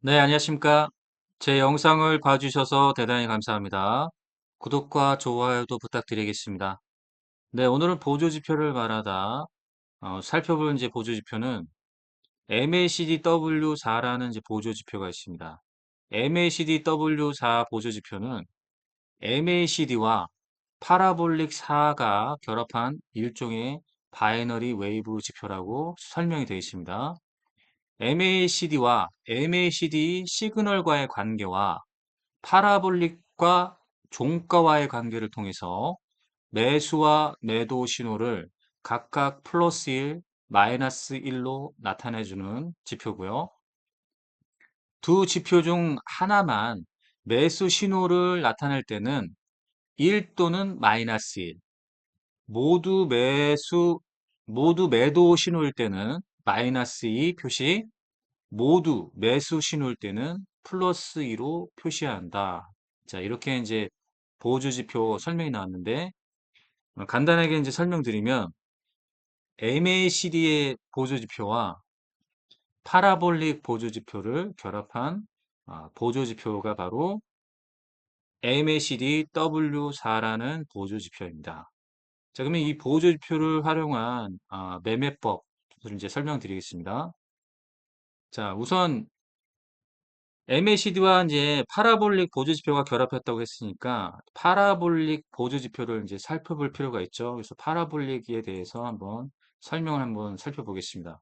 네, 안녕하십니까. 제 영상을 봐주셔서 대단히 감사합니다. 구독과 좋아요도 부탁드리겠습니다. 네, 오늘은 보조지표를 말하다 어, 살펴볼 이제 보조지표는 MACDW4라는 이제 보조지표가 있습니다. MACDW4 보조지표는 MACD와 파라볼릭 4가 결합한 일종의 바이너리 웨이브 지표라고 설명이 되어 있습니다. MACD와 MACD 시그널과의 관계와 파라볼릭과 종가와의 관계를 통해서 매수와 매도 신호를 각각 플러스 1, 마이너스 1로 나타내주는 지표고요. 두 지표 중 하나만 매수 신호를 나타낼 때는 1 또는 마이너스 1, 모두 매수, 모두 매도 신호일 때는 마이너스 2 표시, 모두 매수 신호일 때는 플러스 2로 표시한다. 자, 이렇게 이제 보조지표 설명이 나왔는데, 어, 간단하게 이제 설명드리면, MACD의 보조지표와 파라볼릭 보조지표를 결합한 아, 보조지표가 바로 MACD W4라는 보조지표입니다. 자, 그러면 이 보조지표를 활용한 아, 매매법 을 이제 설명드리겠습니다. 자, 우선 MACD와 이제 파라볼릭 보조 지표가 결합했다고 했으니까 파라볼릭 보조 지표를 이제 살펴볼 필요가 있죠. 그래서 파라볼릭에 대해서 한번 설명을 한번 살펴보겠습니다.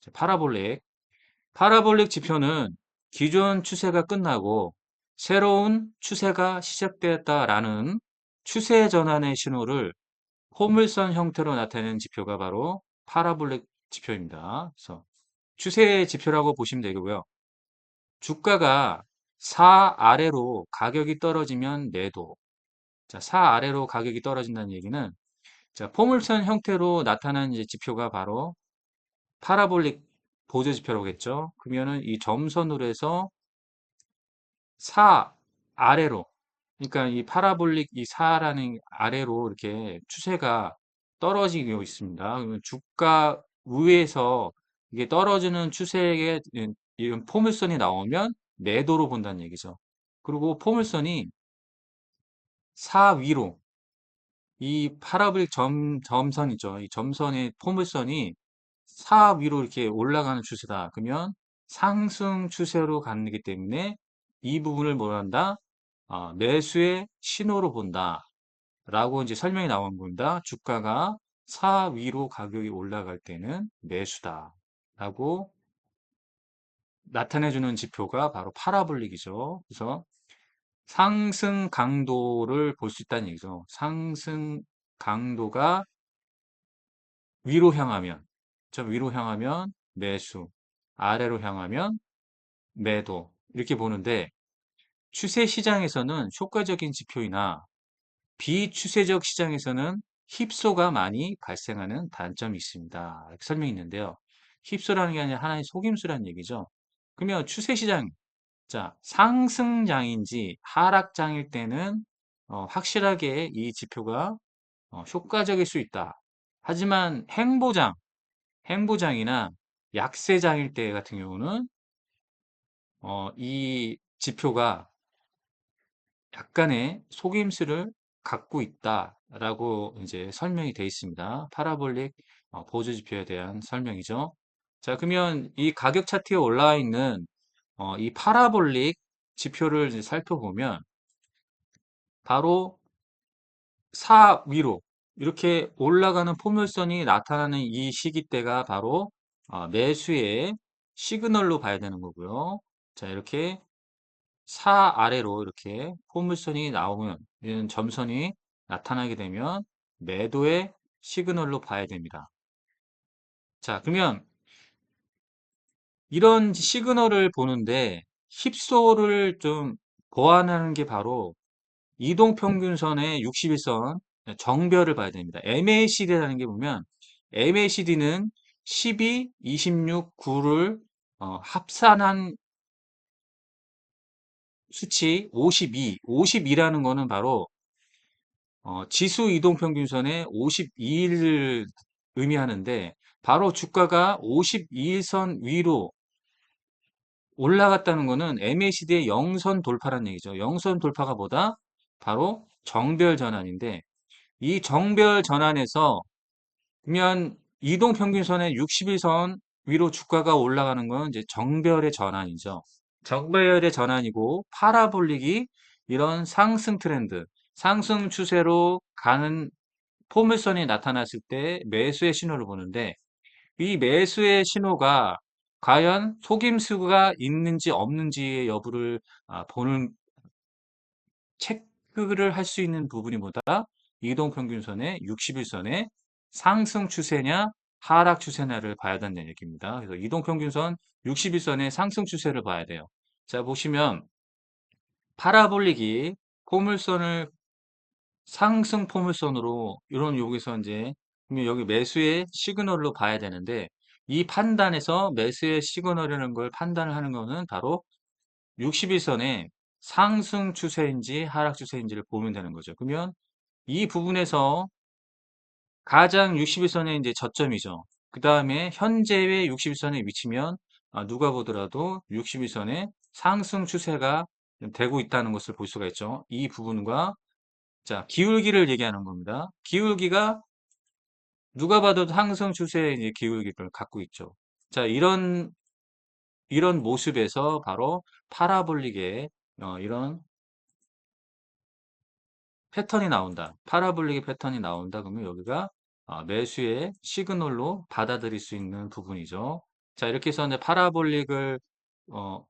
자, 파라볼릭. 파라볼릭 지표는 기존 추세가 끝나고 새로운 추세가 시작되었다라는 추세 전환의 신호를 포물선 형태로 나타내는 지표가 바로 파라볼릭 지표입니다. 그래서 추세 지표라고 보시면 되고요. 주가가 4 아래로 가격이 떨어지면 매도. 자, 4 아래로 가격이 떨어진다는 얘기는 자, 포물선 형태로 나타난 이제 지표가 바로 파라볼릭 보조 지표라고했죠. 그러면은 이 점선으로 해서 4 아래로 그러니까 이 파라볼릭 이 4라는 아래로 이렇게 추세가 떨어지고 있습니다. 그러면 주가 위에서 이게 떨어지는 추세의 이런 포물선이 나오면 매도로 본다는 얘기죠. 그리고 포물선이 4 위로 이 파라볼릭 점, 점선이죠. 이 점선의 포물선이 4 위로 이렇게 올라가는 추세다. 그러면 상승 추세로 가기 때문에 이 부분을 뭐라 한다? 아, 매수의 신호로 본다. 라고 이제 설명이 나온 겁니다. 주가가 4 위로 가격이 올라갈 때는 매수다. 라고 나타내주는 지표가 바로 파라볼릭이죠. 그래서 상승 강도를 볼 수 있다는 얘기죠. 상승 강도가 위로 향하면, 저 위로 향하면 매수, 아래로 향하면 매도 이렇게 보는데 추세 시장에서는 효과적인 지표이나 비추세적 시장에서는 힙소가 많이 발생하는 단점이 있습니다. 이렇게 설명이 있는데요. 힙소라는 게 아니라 하나의 속임수라는 얘기죠. 그러면 추세 시장, 자, 상승장인지 하락장일 때는 어, 확실하게 이 지표가 어, 효과적일 수 있다. 하지만 행보장, 행보장이나 약세장일 때 같은 경우는 어, 이 지표가 약간의 속임수를 갖고 있다라고 이제 설명이 되어 있습니다. 파라볼릭 어, 보조 지표에 대한 설명이죠. 자, 그러면 이 가격 차트에 올라와 있는 어, 이 파라볼릭 지표를 살펴보면 바로 4 위로 이렇게 올라가는 포물선이 나타나는 이 시기대가 바로 어, 매수의 시그널로 봐야 되는 거고요. 자, 이렇게 4 아래로 이렇게 포물선이 나오면 이런 점선이 나타나게 되면 매도의 시그널로 봐야 됩니다. 자, 그러면 이런 시그널을 보는데 힙소를 좀 보완하는 게 바로 이동평균선의 61선 정별을 봐야 됩니다. MACD라는 게 보면 MACD는 12, 26, 9를 어, 합산한 수치 52, 52라는 거는 바로 어, 지수 이동평균선의 52를 의미하는데 바로 주가가 52일선 위로 올라갔다는 거는 MACD의 영선 돌파란 얘기죠. 영선 돌파가 뭐다? 바로 정별 전환인데 이 정별 전환에서 그러면 이동평균선의 60일선 위로 주가가 올라가는 건 이제 정별의 전환이죠. 정별의 전환이고 파라볼릭이 이런 상승 트렌드, 상승 추세로 가는 포물선이 나타났을 때 매수의 신호를 보는데 이 매수의 신호가 과연 속임수가 있는지 없는지의 여부를 아, 보는 체크를 할 수 있는 부분이 뭐다? 이동평균선의 60일선의 상승 추세냐 하락 추세냐를 봐야 된다는 얘기입니다. 그래서 이동평균선 60일선의 상승 추세를 봐야 돼요. 자 보시면 파라볼릭이 포물선을 상승 포물선으로 이런 여기서 이제 여기 매수의 시그널로 봐야 되는데 이 판단에서 매수의 시그널이라는 걸 판단을 하는 거는 바로 60일선의 상승 추세인지 하락 추세인지를 보면 되는 거죠. 그러면 이 부분에서 가장 60일선의 이제 저점이죠. 그 다음에 현재의 60일선에 위치면 아, 누가 보더라도 60일선의 상승 추세가 되고 있다는 것을 볼 수가 있죠. 이 부분과 자, 기울기를 얘기하는 겁니다. 기울기가 누가 봐도 상승 추세의 기울기를 갖고 있죠. 자, 이런 이런 모습에서 바로 파라볼릭의 어, 이런 패턴이 나온다. 파라볼릭의 패턴이 나온다. 그러면 여기가 어, 매수의 시그널로 받아들일 수 있는 부분이죠. 자, 이렇게 해서 이제 파라볼릭을 어,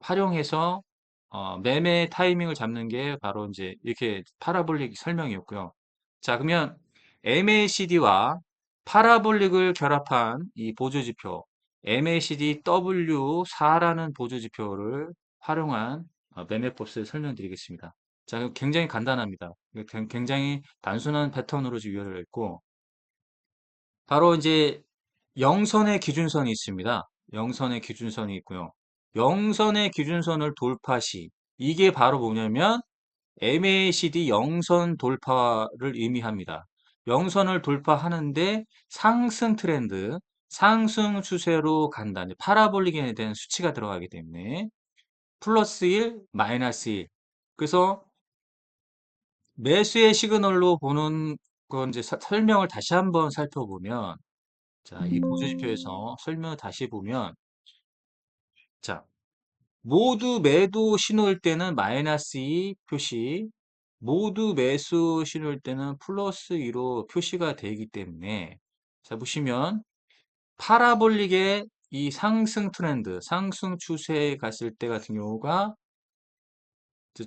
활용해서 어, 매매 타이밍을 잡는 게 바로 이제 이렇게 파라볼릭 설명이었고요. 자, 그러면 MACD와 파라볼릭을 결합한 이 보조지표 MACD W4라는 보조지표를 활용한 어, 매매법을 설명드리겠습니다. 자, 굉장히 간단합니다. 굉장히 단순한 패턴으로 지휘를 했고 바로 이제 영선의 기준선이 있습니다. 영선의 기준선이 있고요. 영선의 기준선을 돌파 시 이게 바로 뭐냐면 MACD 영선 돌파를 의미합니다. 영선을 돌파하는데 상승 트렌드, 상승 추세로 간다. 파라볼릭에 대한 수치가 들어가기 때문에 플러스 1, 마이너스 1. 그래서 매수의 시그널로 보는 건 이제 사- 설명을 다시 한번 살펴보면 자, 이 보조지표에서 설명을 다시 보면 자, 모두 매도 신호일 때는 마이너스 2 표시, 모두 매수 신호일 때는 플러스 2로 표시가 되기 때문에 자, 보시면 파라볼릭의 이 상승 트렌드, 상승 추세에 갔을 때 같은 경우가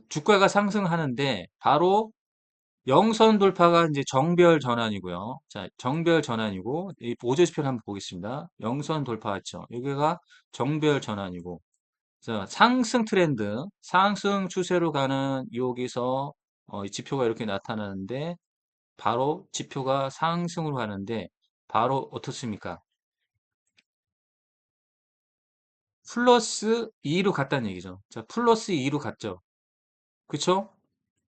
주가가 상승하는데 바로 영선 돌파가 이제 정별 전환이고요. 자, 정별 전환이고 이 보조지표를 한번 보겠습니다. 영선 돌파했죠. 여기가 정별 전환이고 자, 상승 트렌드, 상승 추세로 가는 여기서 어, 이 지표가 이렇게 나타나는데 바로 지표가 상승으로 가는데 바로 어떻습니까? 플러스 2로 갔다는 얘기죠. 자, 플러스 2로 갔죠. 그쵸?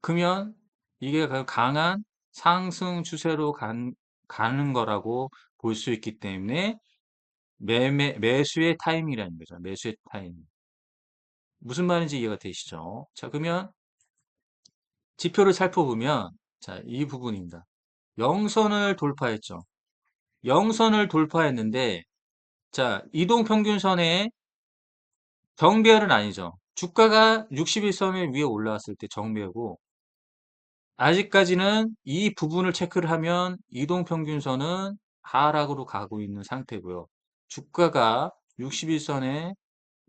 그러면 이게 그 강한 상승 추세로 간, 가는 거라고 볼 수 있기 때문에 매매, 매수의 타임이라는 거죠. 매수의 타임. 무슨 말인지 이해가 되시죠? 자, 그러면 지표를 살펴보면 자, 이 부분입니다. 영선을 돌파했죠. 영선을 돌파했는데 자, 이동 평균선의 정배열은 아니죠. 주가가 61선 위에 올라왔을 때 정배열고 아직까지는 이 부분을 체크를 하면 이동평균선은 하락으로 가고 있는 상태고요. 주가가 61선에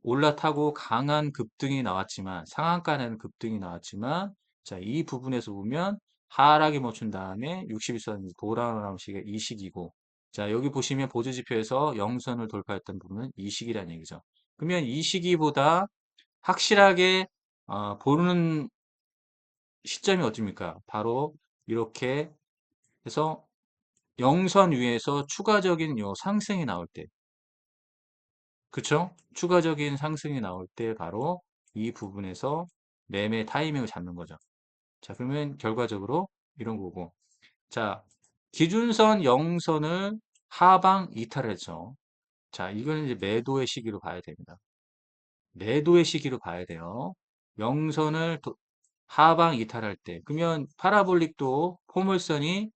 올라타고 강한 급등이 나왔지만 상한가는 급등이 나왔지만 자, 이 부분에서 보면 하락이 멈춘 다음에 61선 돌아오는 시기가 이 시기고 자, 여기 보시면 보조지표에서 영선을 돌파했던 부분은 이 시기라는 얘기죠. 그러면 이 시기보다 확실하게 어, 보는 시점이 어딥니까? 바로 이렇게 해서 영선 위에서 추가적인 요 상승이 나올 때 그쵸? 추가적인 상승이 나올 때 바로 이 부분에서 매매 타이밍을 잡는 거죠. 자, 그러면 결과적으로 이런 거고. 자, 기준선 영선을 하방 이탈했죠. 자, 이거는 이제 매도의 시기로 봐야 됩니다. 매도의 시기로 봐야 돼요. 영선을 도- 하방 이탈할 때. 그러면 파라볼릭도 포물선이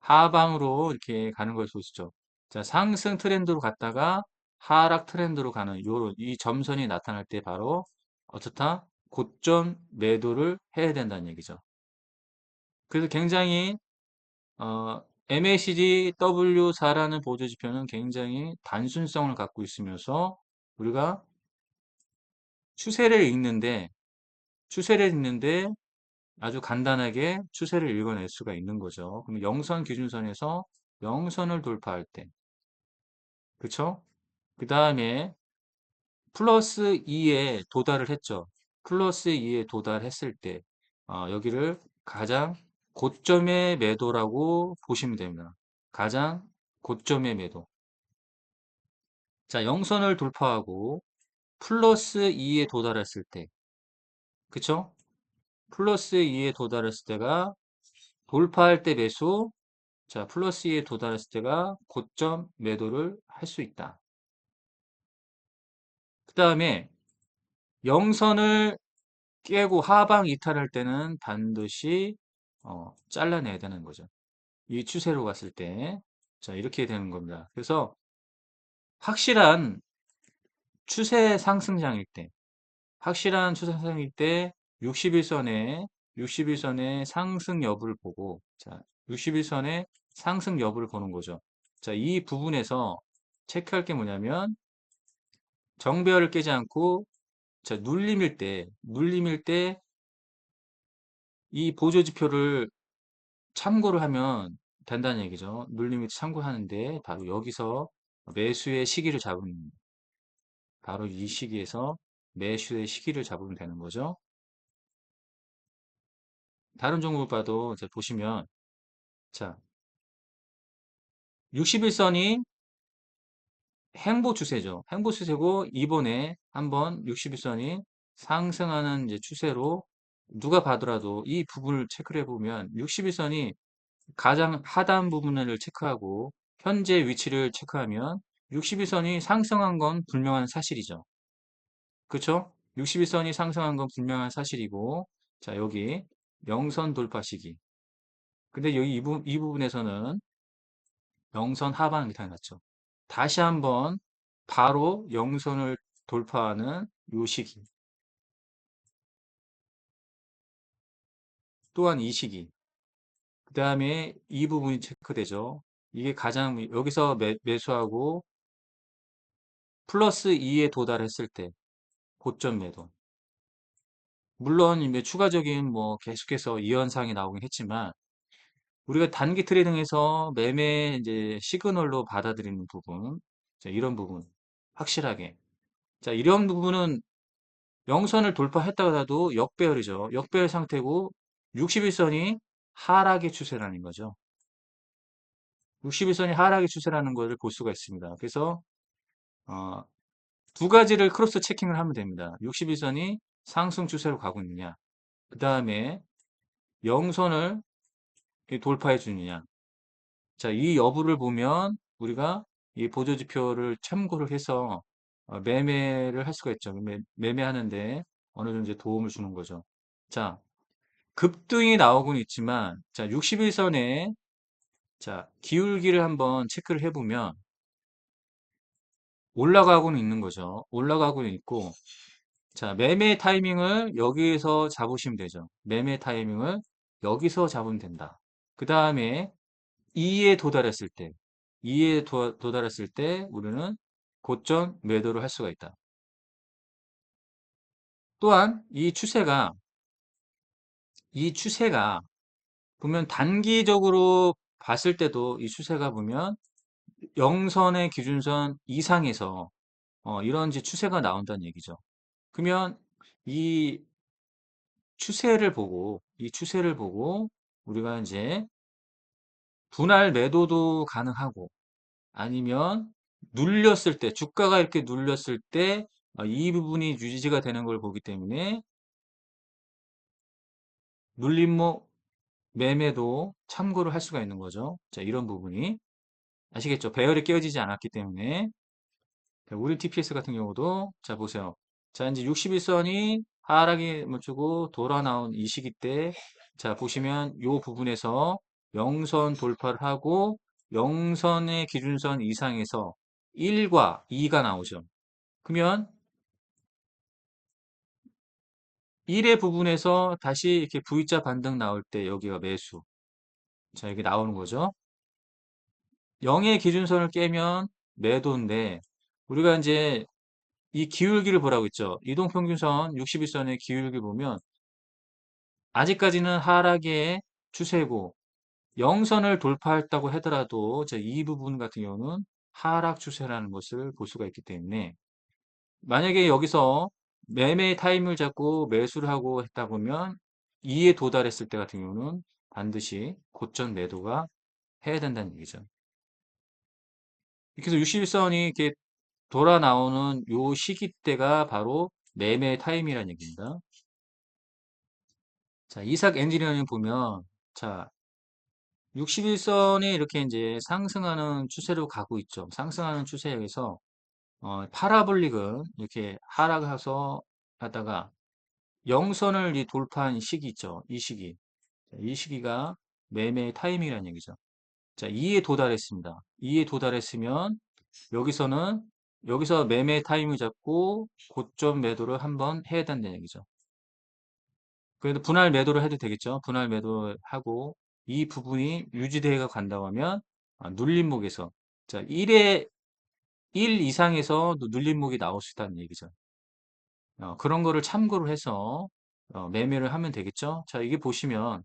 하방으로 이렇게 가는 걸 보시죠. 자, 상승 트렌드로 갔다가 하락 트렌드로 가는 요런 이 점선이 나타날 때 바로 어떻다? 고점 매도를 해야 된다는 얘기죠. 그래서 굉장히 어, MACD W4라는 보조 지표는 굉장히 단순성을 갖고 있으면서 우리가 추세를 읽는데 추세를 읽는데 아주 간단하게 추세를 읽어낼 수가 있는 거죠. 그럼 영선 기준선에서 영선을 돌파할 때 그쵸? 그 다음에 플러스 2에 도달을 했죠. 플러스 2에 도달했을 때 어, 여기를 가장 고점의 매도라고 보시면 됩니다. 가장 고점의 매도. 자, 영선을 돌파하고 플러스 2에 도달했을 때 그쵸? 플러스 2에 도달했을 때가 돌파할 때 매수 자, 플러스 2에 도달했을 때가 고점 매도를 할 수 있다. 그 다음에 영선을 깨고 하방 이탈할 때는 반드시 어, 잘라내야 되는 거죠. 이 추세로 갔을 때. 자, 이렇게 되는 겁니다. 그래서 확실한 추세 상승장일 때, 확실한 추세 상승일 때 61선에 61선의 상승 여부를 보고 자, 61선의 상승 여부를 보는 거죠. 자, 이 부분에서 체크할 게 뭐냐면 정배열을 깨지 않고 자, 눌림일 때, 눌림일 때 이 보조 지표를 참고를 하면 된다는 얘기죠. 눌림을 참고하는데 바로 여기서 매수의 시기를 잡으면 바로 이 시기에서 매수의 시기를 잡으면 되는 거죠. 다른 종목을 봐도 이제 보시면 자 61선이 행보 추세죠. 행보 추세고 이번에 한번 61선이 상승하는 이제 추세로 누가 봐더라도 이 부분을 체크를 해보면 61선이 가장 하단 부분을 체크하고 현재 위치를 체크하면 61선이 상승한 건 분명한 사실이죠. 그쵸? 61선이 상승한 건 분명한 사실이고 자 여기 영선 돌파 시기 근데 여기 이, 부, 이 부분에서는 영선 하방 이탈 났죠. 다시 한번 바로 영선을 돌파하는 요 시기 또한 이 시기 그 다음에 이 부분이 체크되죠. 이게 가장 여기서 매, 매수하고 플러스 2에 도달했을 때 고점 매도. 물론 이제 추가적인 뭐 계속해서 이 현상이 나오긴 했지만 우리가 단기 트레이딩에서 매매 이제 시그널로 받아들이는 부분, 자, 이런 부분 확실하게. 자, 이런 부분은 영선을 돌파했다고 하도 역배열이죠. 역배열 상태고 61선이 하락의 추세라는 거죠. 61선이 하락의 추세라는 것을 볼 수가 있습니다. 그래서 어, 두 가지를 크로스 체킹을 하면 됩니다. 61선이 상승 추세로 가고 있느냐. 그 다음에 영선을 돌파해 주느냐. 자, 이 여부를 보면 우리가 이 보조 지표를 참고를 해서 어, 매매를 할 수가 있죠. 매, 매매 하는데 어느 정도 이제 도움을 주는 거죠. 자, 급등이 나오곤 있지만, 자, 61선에 자, 기울기를 한번 체크를 해보면 올라가고는 있는 거죠. 올라가고는 있고, 자, 매매 타이밍을 여기에서 잡으시면 되죠. 매매 타이밍을 여기서 잡으면 된다. 그 다음에 2에 도달했을 때, 2에 도, 도달했을 때 우리는 고점 매도를 할 수가 있다. 또한 이 추세가, 이 추세가 보면 단기적으로 봤을 때도 이 추세가 보면 영선의 기준선 이상에서 어, 이런 이제 추세가 나온다는 얘기죠. 그러면 이 추세를 보고 이 추세를 보고 우리가 이제 분할 매도도 가능하고 아니면 눌렸을 때 주가가 이렇게 눌렸을 때 이 부분이 유지가 되는 걸 보기 때문에 눌림목 매매도 참고를 할 수가 있는 거죠. 자, 이런 부분이 아시겠죠? 배열이 깨어지지 않았기 때문에 우리 TPS 같은 경우도 자 보세요. 자, 이제 61선이 하락이 멈추고 돌아 나온 이 시기 때, 자, 보시면 요 부분에서 영선 돌파를 하고 영선의 기준선 이상에서 1과 2가 나오죠. 그러면 1의 부분에서 다시 이렇게 V자 반등 나올 때 여기가 매수. 자, 여기 나오는 거죠. 0의 기준선을 깨면 매도인데 우리가 이제 이 기울기를 보라고 했죠. 이동평균선 61선의 기울기 보면 아직까지는 하락의 추세고 0선을 돌파했다고 하더라도 이 부분 같은 경우는 하락 추세라는 것을 볼 수가 있기 때문에 만약에 여기서 매매 타임을 잡고 매수를 하고 했다 보면 2에 도달했을 때 같은 경우는 반드시 고점 매도가 해야 된다는 얘기죠. 그래서 61선이 이렇게 돌아 나오는 요 시기 때가 바로 매매 타임이라는 얘기입니다. 자, 이삭 엔지니어링 보면 자, 61선이 이렇게 이제 상승하는 추세로 가고 있죠. 상승하는 추세에서 어, 파라볼릭은 이렇게 하락해서 하다가 영선을 이 돌파한 시기 있죠. 이 시기. 이 시기가 매매 타이밍이라는 얘기죠. 자, 2에 도달했습니다. 2에 도달했으면 여기서는 여기서 매매 타임을 잡고 고점 매도를 한번 해야 된다는 얘기죠. 그래도 분할 매도를 해도 되겠죠. 분할 매도하고 이 부분이 유지되어 간다고 하면 아, 눌림목에서 자 1에 1 이상에서 눌림목이 나올 수 있다는 얘기죠. 어, 그런 거를 참고를 해서 어, 매매를 하면 되겠죠. 자 이게 보시면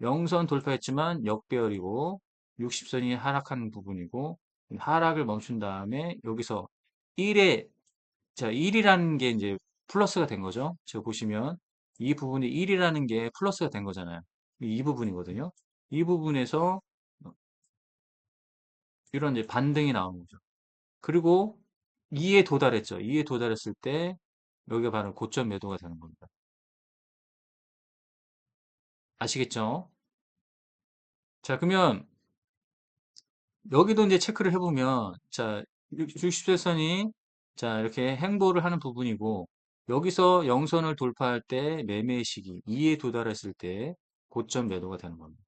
영선 돌파했지만 역배열이고 60선이 하락한 부분이고 하락을 멈춘 다음에 여기서 1에 자 1이라는 게 이제 플러스가 된 거죠. 지금 보시면 이 부분이 1이라는 게 플러스가 된 거잖아요. 이 부분이거든요. 이 부분에서 이런 이제 반등이 나오는 거죠. 그리고 2에 도달했죠. 2에 도달했을 때 여기가 바로 고점 매도가 되는 겁니다. 아시겠죠? 자, 그러면 여기도 이제 체크를 해보면 자, 60세선이 자, 이렇게 행보를 하는 부분이고 여기서 영선을 돌파할 때 매매 시기 2에 도달했을 때 고점 매도가 되는 겁니다.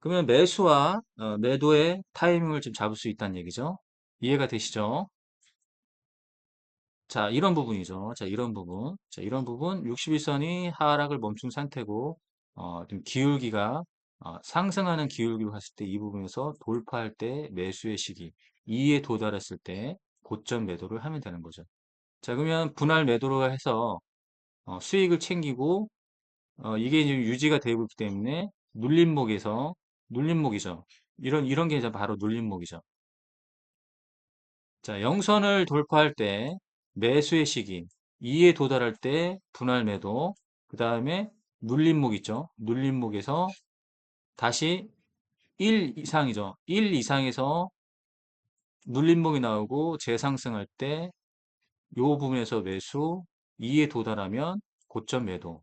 그러면 매수와 어, 매도의 타이밍을 좀 잡을 수 있다는 얘기죠. 이해가 되시죠? 자, 이런 부분이죠. 자, 이런 부분. 자, 이런 부분 61선이 하락을 멈춘 상태고 어, 좀 기울기가 어, 상승하는 기울기로 갔을 때 이 부분에서 돌파할 때 매수의 시기 2에 도달했을 때 고점 매도를 하면 되는 거죠. 자, 그러면 분할 매도로 해서 어, 수익을 챙기고 어, 이게 이제 유지가 되고 있기 때문에 눌림목에서 눌림목이죠. 이런 이런 게 이제 바로 눌림목이죠. 자, 영선을 돌파할 때 매수의 시기 2에 도달할 때 분할 매도 그 다음에 눌림목 있죠. 눌림목에서 다시 1 이상이죠. 1 이상에서 눌림목이 나오고 재상승할 때 이 부분에서 매수 2에 도달하면 고점 매도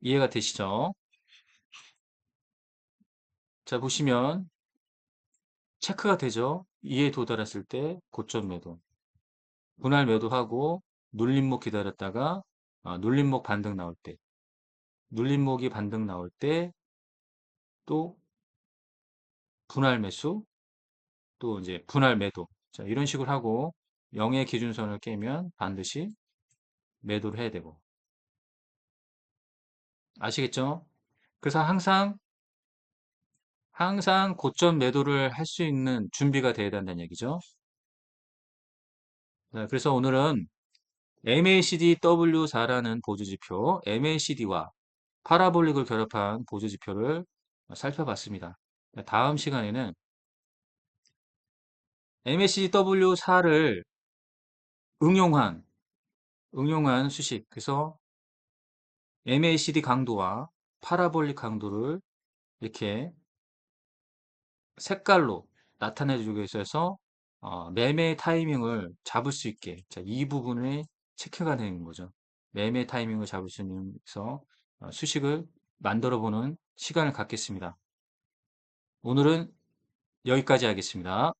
이해가 되시죠? 자 보시면 체크가 되죠. 2에 도달했을 때 고점 매도 분할 매도하고 눌림목 기다렸다가 아, 눌림목 반등 나올 때 눌림목이 반등 나올 때 또 분할 매수 또 이제 분할 매도 자 이런 식으로 하고 0의 기준선을 깨면 반드시 매도를 해야 되고 아시겠죠? 그래서 항상 항상 고점 매도를 할 수 있는 준비가 돼야 된다는 얘기죠. 자, 그래서 오늘은 MACD W4라는 보조지표, MACD와 파라볼릭을 결합한 보조지표를 살펴봤습니다. 다음 시간에는 MACD W4를 응용한, 응용한 수식, 그래서 MACD 강도와 파라볼릭 강도를 이렇게 색깔로 나타내 주기 위해서 어, 매매 타이밍을 잡을 수 있게 자, 이 부분에 체크가 되는 거죠. 매매 타이밍을 잡을 수 있는 서 어, 수식을 만들어 보는 시간을 갖겠습니다. 오늘은 여기까지 하겠습니다.